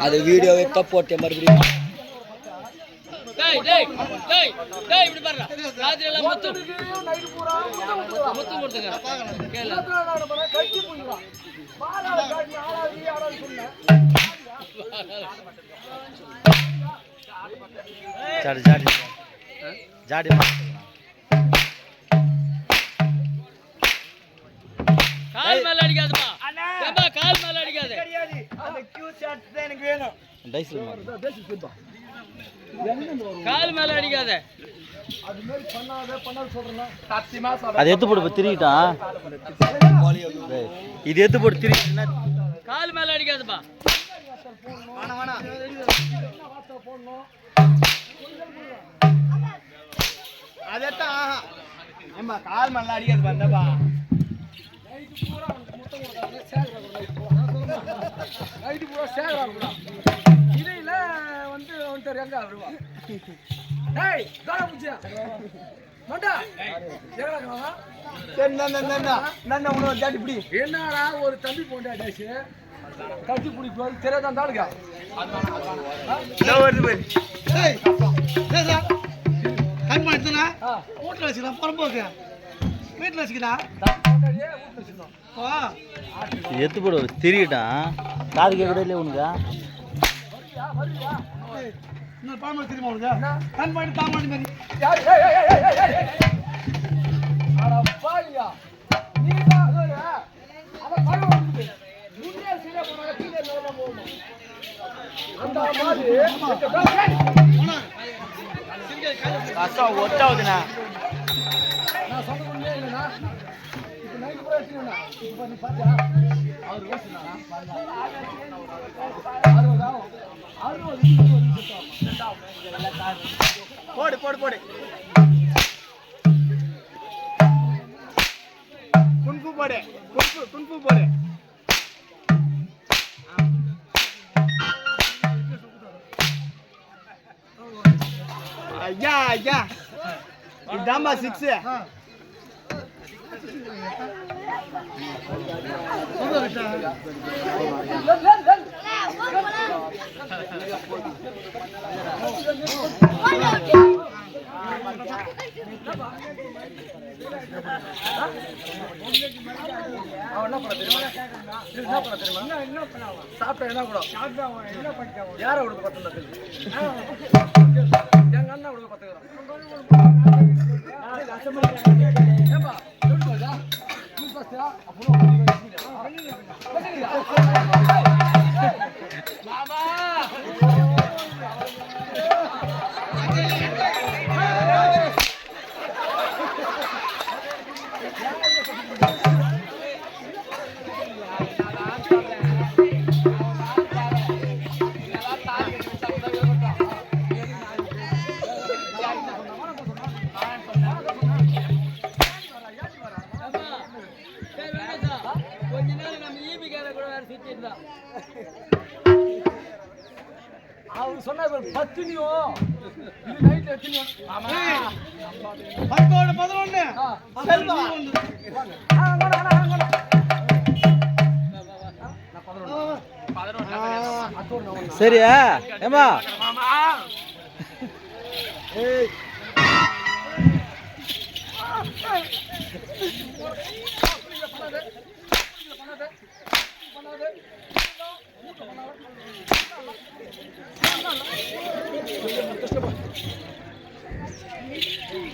அது வீடியோ வைத்தா போட்டேன் மறுபடியும். ஜாடி ஜாடி. ஜாடி கால் மேல அடிக்காதப்பா ஏப்பா கால் மேல அடிக்காத டைஸ்ல மாறு கால் மேல அடிக்காத. அது எடுத்து போடு இப்ப திரிக்கிட்டான் டேய், இது எடுத்து போட்டு திரிக்கிட்டா கால் மேல அடிக்காதப்பா. கால் மண்ணா அடிக்கிறது வந்தப்பா நைட்டு பூரா சேகரா இடையில வந்து வந்துட்டார் எங்க வருவா? ஏய் தாடா புச்சியா? என்னடா ஒரு தம்பி போண்டா டேஷ் கட்டி பிடிக்கும் தெரியாதான் தாளுங்க கண் பண்ணிட்டுனா ஆ? வீட்டில் வச்சுக்கலாம் புறம்போக்கு. வீட்டில் இது எடுத்து போடு திரிக்கிட்டான் காது கேட்கறே இல்லையா உனக்கு? இன்னொரு தெரியுமா உனக்கு? கண் தாமாடி மாதிரி. ஒட்டாவுதுண்ணா போடு போடு போடு. குன்பு போடு குன்பு குன்பு போடு. ஐயா ஐயா. இதாம்மா சிக்ஸு என்ன பண்ண சாப்பிட்டா என்ன கூட? என்ன பண்ணிட்டான் யாரை பத்து இருந்தா அவர் சொன்ன பத்தினியோ இது நைட்ல எத்தனையோ? ஆமா. பத்தோடு பதினொன்று செல்வா சரியா? ஏமா না